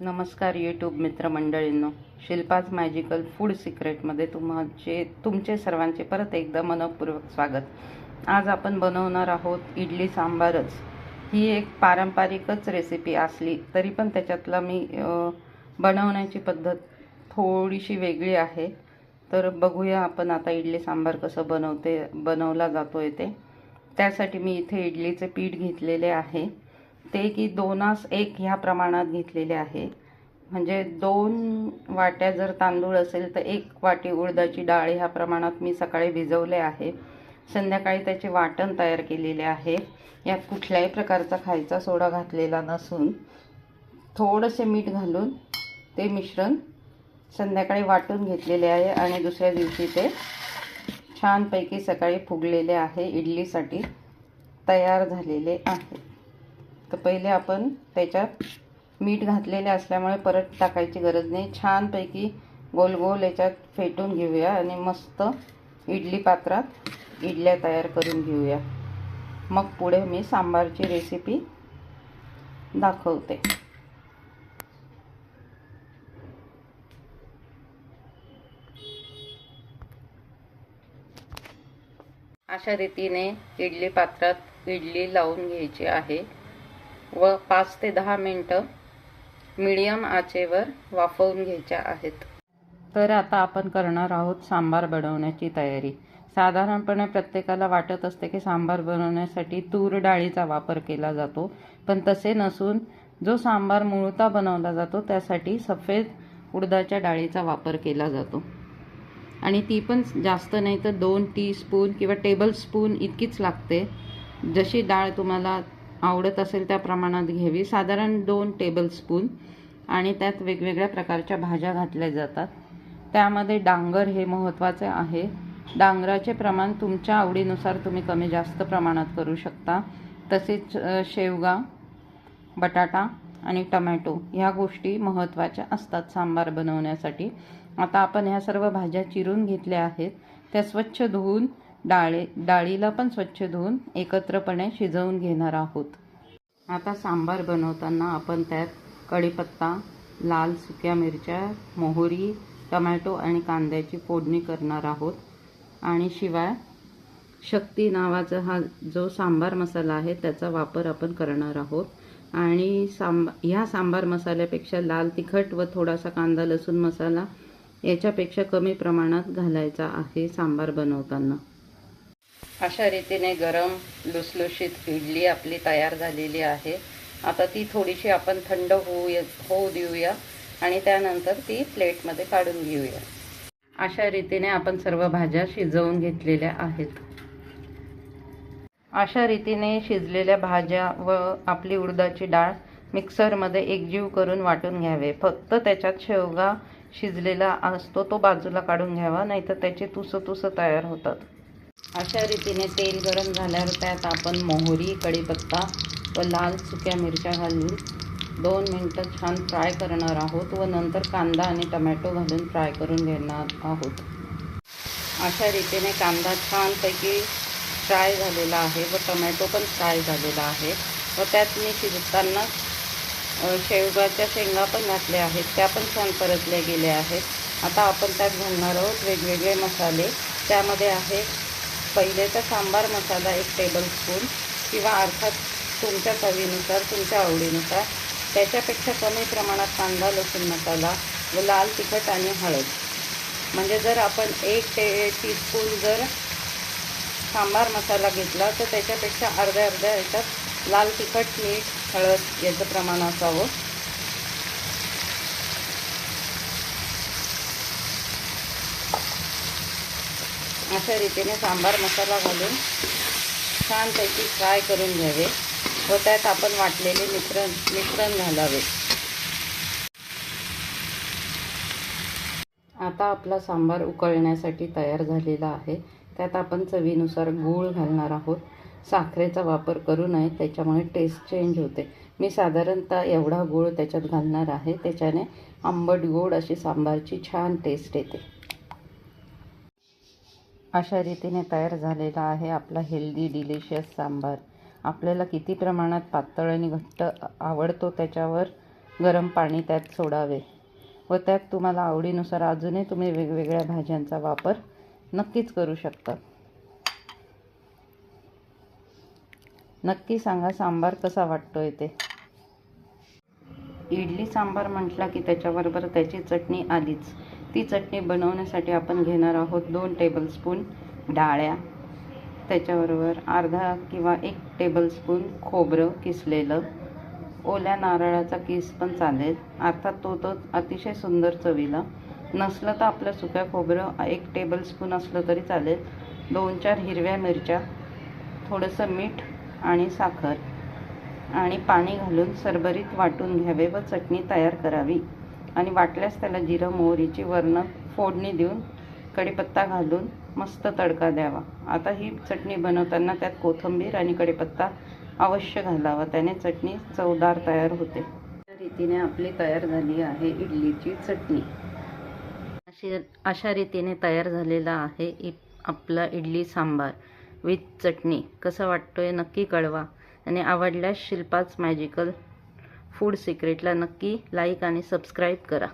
नमस्कार यूट्यूब मित्रमंडळींनो. Shilpa's magical food सिक्रेटमध्ये तुमचे तुमचे सर्वांचे परत एकदा मनपूर्वक स्वागत. आज आपण बनवणार आहोत इडली सांबारच. ही एक पारंपरिकच रेसिपी असली तरी पण त्याच्यातला मी बनवण्याची पद्धत थोडीशी वेगळी आहे. तर बघूया आपण आता इडली सांबार कसं बनवते बनवला जातो ते. त्यासाठी मी इथे इडलीचे पीठ घेतलेले आहे. ते की दोनास एक ह्या प्रमाणात घेतलेले आहे. म्हणजे दोन वाट्या जर तांदूळ असेल तर एक वाटी उडदाची डाळ ह्या प्रमाणात मी सकाळी भिजवले आहे. संध्याकाळी त्याचे वाटण तयार केलेले आहे. यात कुठल्याही प्रकारचा खायचा सोडा घातलेला नसून थोडंसे मीठ घालून ते मिश्रण संध्याकाळी वाटून घेतलेले आहे आणि दुसऱ्या दिवशी ते छानपैकी सकाळी फुगलेले आहे. इडलीसाठी तयार झालेले आहे. तर पहिले आपण त्याच्यात मीठ घातलेले असल्यामुळे परत टाकायची गरज नाही. छानपैकी गोल गोल याच्यात फेटून घेऊया आणि मस्त इडली पात्रात इडल्या तयार करून घेऊया. मग पुढे मी सांबारची रेसिपी दाखवते. अशा रीतीने इडली पात्रात इडली लावून घ्यायची आहे. व पाच ते दहा मिनटं मिडियम आचेवर वाफवून घ्यायच्या आहेत. तर आता आपण करणार आहोत सांबार बनवण्याची तयारी. साधारणपणे प्रत्येकाला वाटत असते की सांबार बनवण्यासाठी तूर डाळीचा वापर केला जातो पण तसे नसून जो सांबार मुळता बनवला जातो त्यासाठी सफेद उडदाच्या डाळीचा वापर केला जातो. आणि ती पण जास्त नाही तर दोन टी स्पून किंवा टेबल स्पून इतकीच लागते जशी डाळ तुम्हाला आवडत असेल त्या प्रमाणात घ्यावी. साधारण दोन टेबलस्पून आणि त्यात वेगवेगळ्या प्रकारच्या भाज्या घातल्या जातात. त्यामध्ये डांगर हे महत्त्वाचे आहे. डांगराचे प्रमाण तुमच्या आवडीनुसार तुम्ही कमी जास्त प्रमाणात करू शकता. तसेच शेवगा बटाटा आणि टमॅटो ह्या गोष्टी महत्त्वाच्या असतात सांबार बनवण्यासाठी. आता आपण ह्या सर्व भाज्या चिरून घेतल्या आहेत. त्या स्वच्छ धुवून डाळे डाळीला पण स्वच्छ धुवून एकत्रपणे शिजवून घेणार आहोत. आता सांबार बनवताना आपण त्यात कढीपत्ता लाल सुक्या मिरच्या मोहरी टमॅटो आणि कांद्याची फोडणी करणार आहोत. आणि शिवाय शक्ती नावाचा हा जो सांबार मसाला आहे त्याचा वापर आपण करणार आहोत. आणि सांबा ह्या सांबार मसाल्यापेक्षा लाल तिखट व थोडासा कांदा लसूण मसाला याच्यापेक्षा कमी प्रमाणात घालायचा आहे सांबार बनवताना. अशा रीतीने गरम लुसलुशीत इडली आपली तयार झालेली आहे. आता ती थोडीशी आपण थंड होऊ होऊ देऊया आणि त्यानंतर ती प्लेटमध्ये काढून घेऊया. अशा रीतीने आपण सर्व भाज्या शिजवून घेतलेल्या आहेत. अशा रीतीने शिजलेल्या भाज्या व आपली उडदाची डाळ मिक्सरमध्ये एकजीव करून वाटून घ्यावे. फक्त त्याच्यात शेवगा शिजलेला असतो तो बाजूला काढून घ्यावा नाहीतर त्याची तुसं तुसं तयार होतात. अशा रीतीने तेल गरम झाल्यावर त्यात आपण मोहरी कढीपत्ता व लाल सुक्या मिरच्या घालून दोन मिनटं छान फ्राय करणार आहोत व नंतर कांदा आणि टमॅटो घालून फ्राय करून घेणार आहोत. अशा रीतीने कांदा छानपैकी फ्राय झालेला आहे व टमॅटो पण फ्राय झालेला आहे. व त्यात मी शिजताना शेवगाच्या शेंगा पण घातल्या आहेत. त्या पण छान परतल्या गेल्या आहेत. आता आपण त्यात घालणार आहोत वेगवेगळे मसाले. त्यामध्ये आहे पहिल्याचा सांबार मसाला एक टेबल स्पून किंवा अर्थात तुमच्या चवीनुसार तुमच्या आवडीनुसार. त्याच्यापेक्षा कमी प्रमाणात कांदा लसूण मसाला व लाल तिखट आणि हळद. म्हणजे जर आपण एक टे टीस्पून जर सांबार मसाला घेतला तर त्याच्यापेक्षा अर्ध्या अर्ध्या याच्यात लाल तिखट मीठ हळद याचं प्रमाण असावं. अशा रीतीने सांबार मसाला घालून छानपैकी फ्राय करून घ्यावे. व त्यात आपण वाटलेले मिश्रण मिश्रण घालावे. आता आपला सांबार उकळण्यासाठी तयार झालेला आहे. त्यात आपण चवीनुसार गूळ घालणार आहोत. साखरेचा वापर करू नये त्याच्यामुळे टेस्ट चेंज होते. मी साधारणतः एवढा गूळ त्याच्यात घालणार आहे. त्याच्याने आंबट गोड अशी सांबारची छान टेस्ट येते. अशा रीतीने तयार झालेला आहे आपला हेल्दी डिलिशियस सांबार. आपल्याला किती प्रमाणात पातळ आणि घट्ट आवडतो त्याच्यावर गरम पाणी त्यात सोडावे. व त्यात तुम्हाला आवडीनुसार अजूनही तुम्ही वेगवेगळ्या भाज्यांचा वापर नक्कीच करू शकता. नक्की सांगा सांबार कसा वाटतोय ते? इडली सांबार म्हटला की त्याच्याबरोबर त्याची चटणी आलीच ती चटणी बनवण्यासाठी आपण घेणार आहोत दोन टेबलस्पून डाळ्या. त्याच्याबरोबर अर्धा किंवा एक टेबलस्पून खोबरं किसलेलं. ओल्या नारळाचा किस पण चालेल. अर्थात तो तो अतिशय सुंदर चवीला. नसलं तर आपलं सुक्या खोबरं एक टेबलस्पून असलं तरी चालेल. दोन चार हिरव्या मिरच्या थोडंसं मीठ आणि साखर आणि पाणी घालून सरभरीत वाटून घ्यावे व चटणी तयार करावी. आणि वाटल्यास त्याला जिरं मोहरीची वर्ण फोडणी देऊन कढीपत्ता घालून मस्त तडका द्यावा. आता ही चटणी बनवताना त्यात कोथिंबीर आणि कढीपत्ता अवश्य घालावा. त्याने चटणी चवदार तयार होते. त्या रीतीने आपली तयार झाली आहे इडलीची चटणी. अशी अशा रीतीने तयार झालेला आहे इ आपला इडली सांबार विथ चटणी. कसं वाटतोय नक्की कळवा. आणि आवडल्यास शिल्पाच मॅजिकल फूड सिक्रेटला नक्की लाईक आणि सबस्क्राईब करा.